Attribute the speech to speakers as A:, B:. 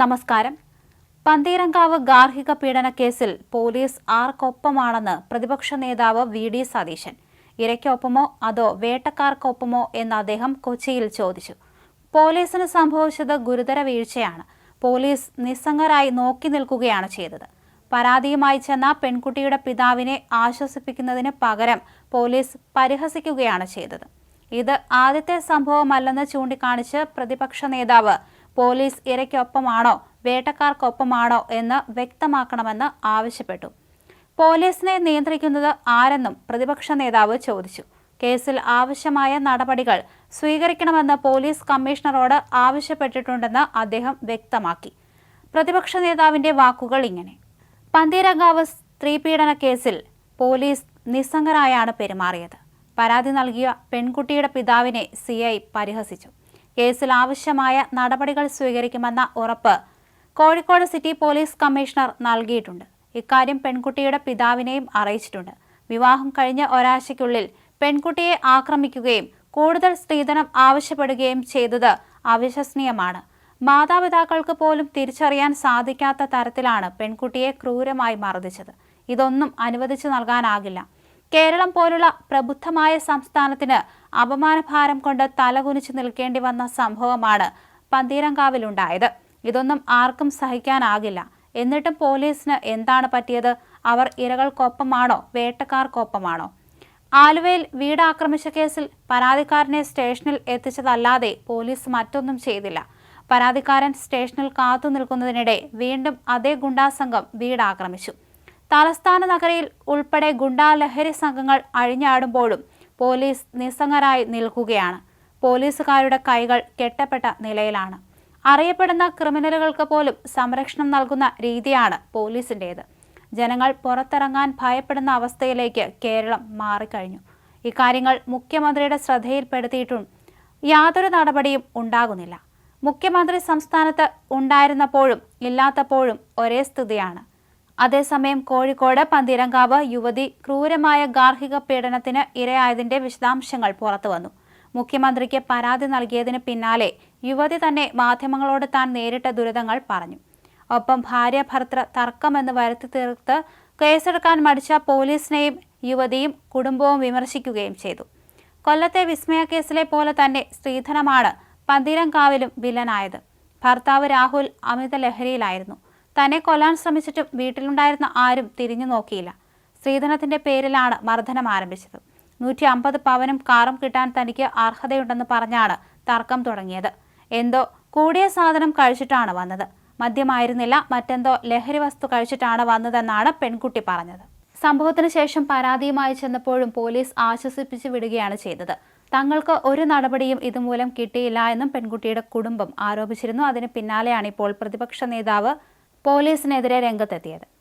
A: നമസ്കാരം. പന്തീരങ്കാവ് ഗാർഹിക പീഡന കേസിൽ പോലീസ് ആർക്കൊപ്പമാണെന്ന് പ്രതിപക്ഷ നേതാവ് വി ഡി സതീശൻ. ഇരയ്ക്കൊപ്പമോ അതോ വേട്ടക്കാർക്കൊപ്പമോ എന്ന് അദ്ദേഹം കൊച്ചിയിൽ ചോദിച്ചു. പോലീസിന് സംഭവിച്ചത് ഗുരുതര വീഴ്ചയാണ്. പോലീസ് നിസ്സംഗരായി നോക്കി നിൽക്കുകയാണ് ചെയ്തത്. പരാതിയുമായി ചെന്ന പെൺകുട്ടിയുടെ പിതാവിനെ ആശ്വസിപ്പിക്കുന്നതിന് പകരം പോലീസ് പരിഹസിക്കുകയാണ് ചെയ്തത്. ഇത് ആദ്യത്തെ സംഭവമല്ലെന്ന് ചൂണ്ടിക്കാണിച്ച് പ്രതിപക്ഷ നേതാവ് പോലീസ് ഇരയ്ക്കൊപ്പമാണോ? വേട്ടക്കാർക്കൊപ്പമാണോ? എന്ന് വ്യക്തമാക്കണമെന്ന് ആവശ്യപ്പെട്ടു. പോലീസിനെ നിയന്ത്രിക്കുന്നത് ആരെന്നും പ്രതിപക്ഷ നേതാവ് ചോദിച്ചു. കേസിൽ ആവശ്യമായ നടപടികൾ സ്വീകരിക്കണമെന്ന് പോലീസ് കമ്മീഷണറോട് ആവശ്യപ്പെട്ടിട്ടുണ്ടെന്ന് അദ്ദേഹം വ്യക്തമാക്കി. പ്രതിപക്ഷ നേതാവിന്റെ വാക്കുകൾ ഇങ്ങനെ. പന്തീരങ്കാവ് സ്ത്രീപീഡന കേസിൽ പോലീസ് നിസ്സംഗരായാണ് പെരുമാറിയത്. പരാതി നൽകിയ പെൺകുട്ടിയുടെ പിതാവിനെ സി പരിഹസിച്ചു. കേസിൽ ആവശ്യമായ നടപടികൾ സ്വീകരിക്കുമെന്ന ഉറപ്പ് കോഴിക്കോട് സിറ്റി പോലീസ് കമ്മീഷണർ നൽകിയിട്ടുണ്ട്. ഇക്കാര്യം പെൺകുട്ടിയുടെ പിതാവിനെയും അറിയിച്ചിട്ടുണ്ട്. വിവാഹം കഴിഞ്ഞ ഒരാഴ്ചയ്ക്കുള്ളിൽ പെൺകുട്ടിയെ ആക്രമിക്കുകയും കൂടുതൽ സ്ത്രീധനം ആവശ്യപ്പെടുകയും ചെയ്തത് അവിശ്വസനീയമാണ്. മാതാപിതാക്കൾക്ക് പോലും തിരിച്ചറിയാൻ സാധിക്കാത്ത തരത്തിലാണ് പെൺകുട്ടിയെ ക്രൂരമായി മർദ്ദിച്ചത്. ഇതൊന്നും അനുവദിച്ചു നൽകാനാകില്ല. കേരളം പോലുള്ള പ്രബുദ്ധമായ സംസ്ഥാനത്തിന് അപമാനഭാരം കൊണ്ട് തലകുനിച്ചു നിൽക്കേണ്ടി വന്ന സംഭവമാണ് പന്തീരങ്കാവിലുണ്ടായത്. ഇതൊന്നും ആർക്കും സഹിക്കാനാകില്ല. എന്നിട്ടും പോലീസിന് എന്താണ് പറ്റിയത്? അവർ ഇരകൾക്കൊപ്പമാണോ? വേട്ടക്കാർക്കൊപ്പമാണോ? ആലുവയിൽ വീടാക്രമിച്ച കേസിൽ പരാതിക്കാരനെ സ്റ്റേഷനിൽ എത്തിച്ചതല്ലാതെ പോലീസ് മറ്റൊന്നും ചെയ്തില്ല. പരാതിക്കാരൻ സ്റ്റേഷനിൽ കാത്തു നിൽക്കുന്നതിനിടെ വീണ്ടും അതേ ഗുണ്ടാസംഘം വീട് ആക്രമിച്ചു തലസ്ഥാന നഗരിയിൽ ഉൾപ്പെടെ ഗുണ്ടാ ലഹരി സംഘങ്ങൾ അഴിഞ്ഞാടുമ്പോഴും പോലീസ് നിസ്സംഗരായി നിൽക്കുകയാണ്. പോലീസുകാരുടെ കൈകൾ കെട്ടപ്പെട്ട നിലയിലാണ്. അറിയപ്പെടുന്ന ക്രിമിനലുകൾക്ക് പോലും സംരക്ഷണം നൽകുന്ന രീതിയാണ് പോലീസിന്റേത് ജനങ്ങൾ പുറത്തിറങ്ങാൻ ഭയപ്പെടുന്ന അവസ്ഥയിലേക്ക് കേരളം മാറിക്കഴിഞ്ഞു. ഇക്കാര്യങ്ങൾ മുഖ്യമന്ത്രിയുടെ ശ്രദ്ധയിൽപ്പെടുത്തിയിട്ടും യാതൊരു നടപടിയും ഉണ്ടാകുന്നില്ല. മുഖ്യമന്ത്രി സംസ്ഥാനത്ത് ഉണ്ടായിരുന്നപ്പോഴും ഇല്ലാത്തപ്പോഴും ഒരേ സ്ഥിതിയാണ്. അതേസമയം കോഴിക്കോട് പന്തീരങ്കാവ് യുവതി ക്രൂരമായ ഗാർഹിക പീഡനത്തിന് ഇരയായതിന്റെ വിശദാംശങ്ങൾ പുറത്തുവന്നു. മുഖ്യമന്ത്രിക്ക് പരാതി നൽകിയതിന് പിന്നാലെ യുവതി തന്നെ മാധ്യമങ്ങളോട് താൻ നേരിട്ട ദുരിതങ്ങൾ പറഞ്ഞു. ഒപ്പം ഭാര്യ ഭർത്തൃ തർക്കമെന്ന് വരുത്തി തീർത്ത് കേസെടുക്കാൻ മടിച്ച പോലീസിനെയും യുവതിയും കുടുംബവും വിമർശിക്കുകയും ചെയ്തു. കൊല്ലത്തെ വിസ്മയ കേസിലെ പോലെ തന്നെ സ്ത്രീധനമാണ് പന്തീരങ്കാവിലും വില്ലനായത്. ഭർത്താവ് രാഹുൽ അമിത ലഹരിയിലായിരുന്നു തന്നെ കൊല്ലാൻ ശ്രമിച്ചിട്ടും വീട്ടിലുണ്ടായിരുന്ന ആരും തിരിഞ്ഞു നോക്കിയില്ല. സ്ത്രീധനത്തിന്റെ പേരിലാണ് മർദ്ദനം ആരംഭിച്ചത്. നൂറ്റി അമ്പത് പവനും കാറും കിട്ടാൻ തനിക്ക് അർഹതയുണ്ടെന്ന് പറഞ്ഞാണ് തർക്കം തുടങ്ങിയത്. എന്തോ കൂടിയ സാധനം കഴിച്ചിട്ടാണ് വന്നത്. മദ്യമായിരുന്നില്ല മറ്റെന്തോ ലഹരി വസ്തു കഴിച്ചിട്ടാണ് വന്നതെന്നാണ് പെൺകുട്ടി പറഞ്ഞത്. സംഭവത്തിന് ശേഷം പരാതിയുമായി ചെന്നപ്പോഴും പോലീസ് ആശ്വസിപ്പിച്ചു വിടുകയാണ് ചെയ്തത്. തങ്ങൾക്ക് ഒരു നടപടിയും ഇതുമൂലം കിട്ടിയില്ല എന്നും പെൺകുട്ടിയുടെ കുടുംബം ആരോപിച്ചിരുന്നു. അതിന് പിന്നാലെയാണ് ഇപ്പോൾ പ്രതിപക്ഷ നേതാവ് പോലീസിനെതിരെ രംഗത്തെത്തിയത്